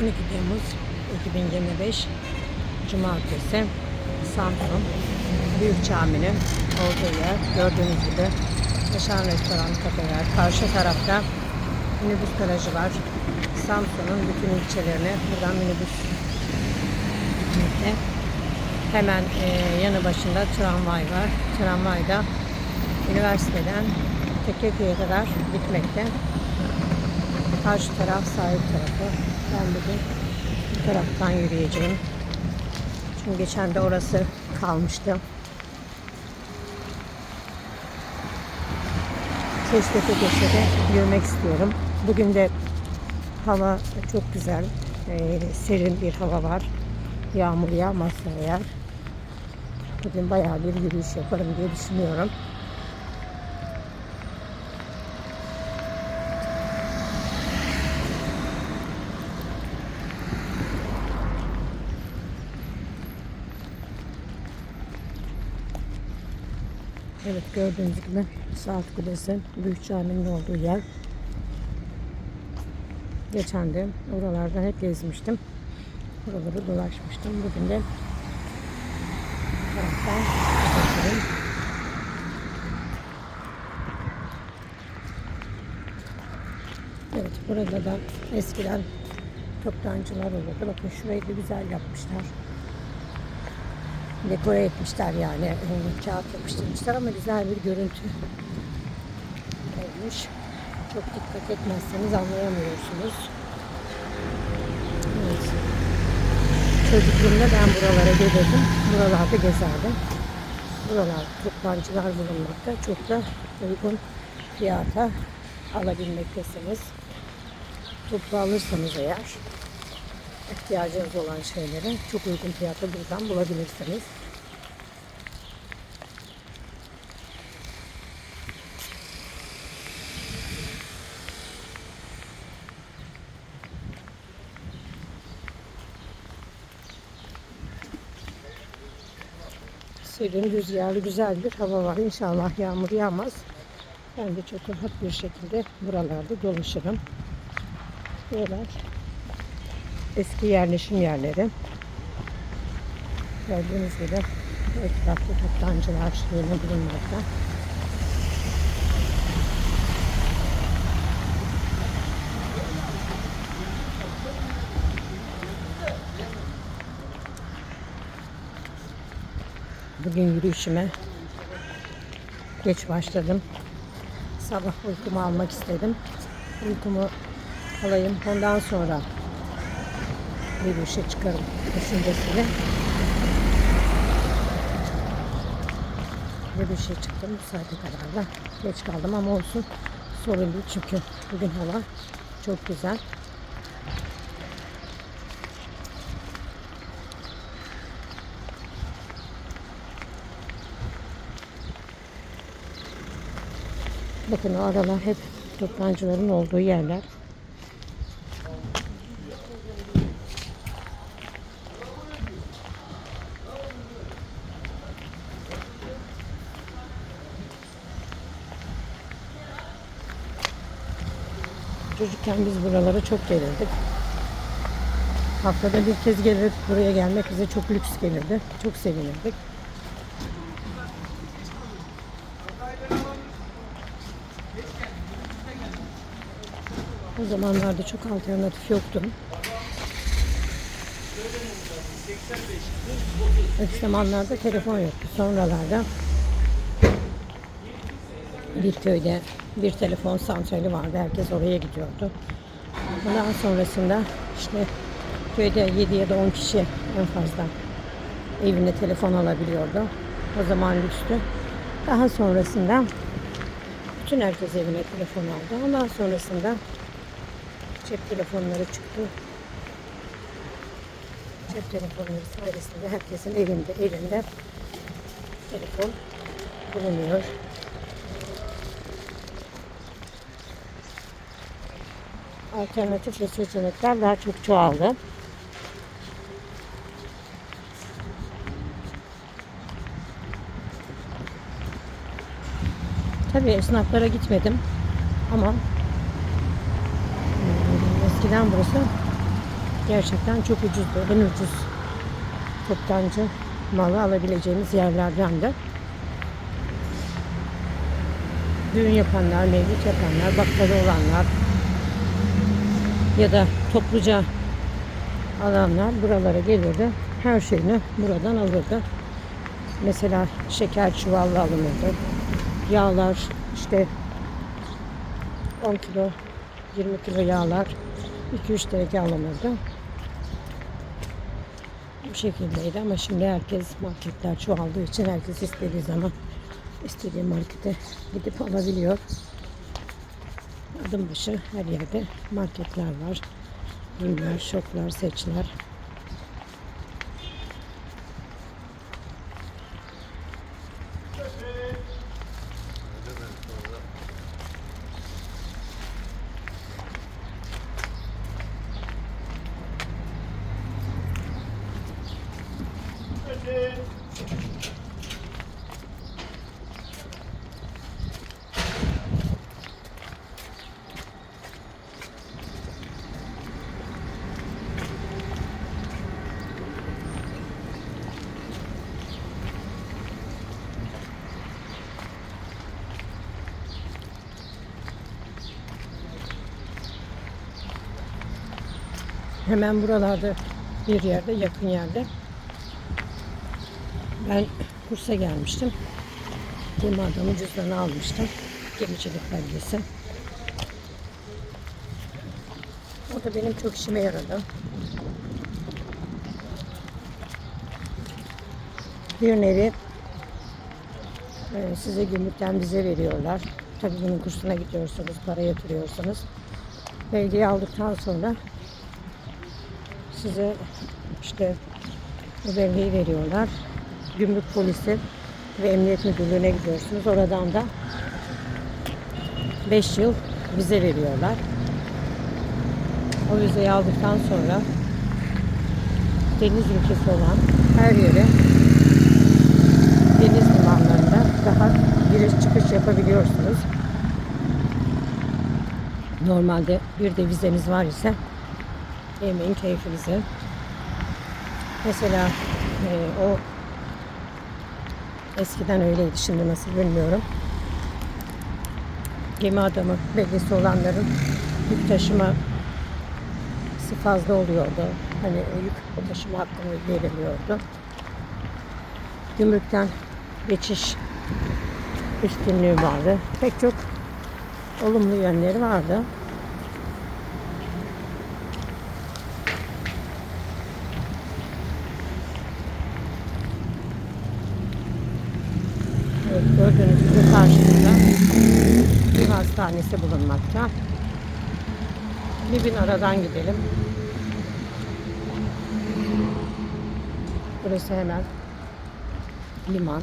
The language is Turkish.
12 Temmuz 2025 Cumartesi Samsun Büyük Cami'nin olduğu yer gördüğünüz gibi Yaşar Restoran kafeler karşı tarafta minibüs garajı var. Samsun'un bütün ilçelerine buradan minibüs gitmekte. Hemen e, yanı başında tramvay var. Tramvayda üniversiteden Tekkeköy'e kadar gitmekte. Karşı taraf sahil tarafı. Ben bu taraftan yürüyeceğim. Çünkü geçen de orası kalmıştı. Keşfete keşfete yürümek istiyorum. Bugün de hava çok güzel. Ee, serin bir hava var. Yağmur yağmazsa eğer. Bugün bayağı bir yürüyüş yaparım diye düşünüyorum. Evet gördüğünüz gibi Saat Kulesi Büyük Cami'nin olduğu yer. Geçen de oralardan hep gezmiştim. Oraları dolaşmıştım. Bugün de taraftan bakıyorum. Evet burada da eskiden toptancılar olurdu. Bakın şurayı da güzel yapmışlar dekore etmişler yani. E, kağıt yapıştırmışlar ama güzel bir görüntü olmuş. Çok dikkat etmezseniz anlayamıyorsunuz. Evet. Çocukluğumda ben buralara gelirdim. Buralarda gezerdim. Buralar toptancılar bulunmakta. Çok da uygun fiyata alabilmektesiniz. Toplu alırsanız eğer ihtiyacınız olan şeyleri çok uygun fiyata buradan bulabilirsiniz. Serin, rüzgarlı, güzel bir hava var. İnşallah yağmur yağmaz. Ben de çok rahat bir şekilde buralarda dolaşırım. Buralar eski yerleşim yerleri. Gördüğünüz gibi etrafta toptancılar yine bulunmakta. Bugün yürüyüşüme geç başladım. Sabah uykumu almak istedim. Uykumu alayım. Ondan sonra yürüyüşe çıkarım düşüncesiyle. Yürüyüşe çıktım bu saate kadar da geç kaldım ama olsun sorun değil çünkü bugün hava çok güzel. Bakın o aralar hep toptancıların olduğu yerler. Çocukken biz buralara çok gelirdik. Haftada bir kez gelir buraya gelmek bize çok lüks gelirdi. Çok sevinirdik. O zamanlarda çok alternatif yoktu. İlk zamanlarda telefon yoktu. Sonralarda bir köyde bir telefon santrali vardı. Herkes oraya gidiyordu. Ondan sonrasında işte köyde 7 ya da 10 kişi en fazla evine telefon alabiliyordu. O zaman lükstü. Daha sonrasında bütün herkes evine telefon aldı. Ondan sonrasında cep telefonları çıktı. Cep telefonları sayesinde herkesin evinde, elinde telefon bulunuyor. Alternatif ve seçenekler daha çok çoğaldı. Tabii esnaflara gitmedim ama hmm, eskiden burası gerçekten çok ucuzdu. En ucuz toptancı malı alabileceğimiz yerlerden de. Düğün yapanlar, mevlüt yapanlar, bakkalı olanlar ya da topluca alanlar buralara gelirdi. Her şeyini buradan alırdı. Mesela şeker çuvalla alınırdı. Yağlar işte 10 kilo 20 kilo yağlar 2-3 derece alınırdı. Bu şekildeydi ama şimdi herkes marketler çoğaldığı için herkes istediği zaman istediği markete gidip alabiliyor. Adım başı her yerde marketler var. Bimler, şoklar, seçler. Hemen buralarda bir yerde, yakın yerde. Ben kursa gelmiştim. Gemi adamı cüzdanı almıştım. Gemicilik belgesi. O da benim çok işime yaradı. Bir nevi e, size gümrükten bize veriyorlar. Tabii bunun kursuna gidiyorsunuz, para yatırıyorsunuz. Belgeyi aldıktan sonra size işte bu belgeyi veriyorlar. Gümrük polisi ve emniyet müdürlüğüne gidiyorsunuz. Oradan da 5 yıl vize veriyorlar. O vizeyi aldıktan sonra deniz ülkesi olan her yere deniz limanlarında daha giriş çıkış yapabiliyorsunuz. Normalde bir de vizeniz var ise yemeğin keyfinize. Mesela e, o eskiden öyleydi şimdi nasıl bilmiyorum. Gemi adamı belgesi olanların yük taşıması fazla oluyordu. Hani yük taşıma hakkı veriliyordu. Gümrükten geçiş üstünlüğü vardı. Pek çok olumlu yönleri vardı. Evet, gördüğünüz gibi karşımızda bir hastanesi bulunmakta. Bir bin aradan gidelim. Burası hemen liman.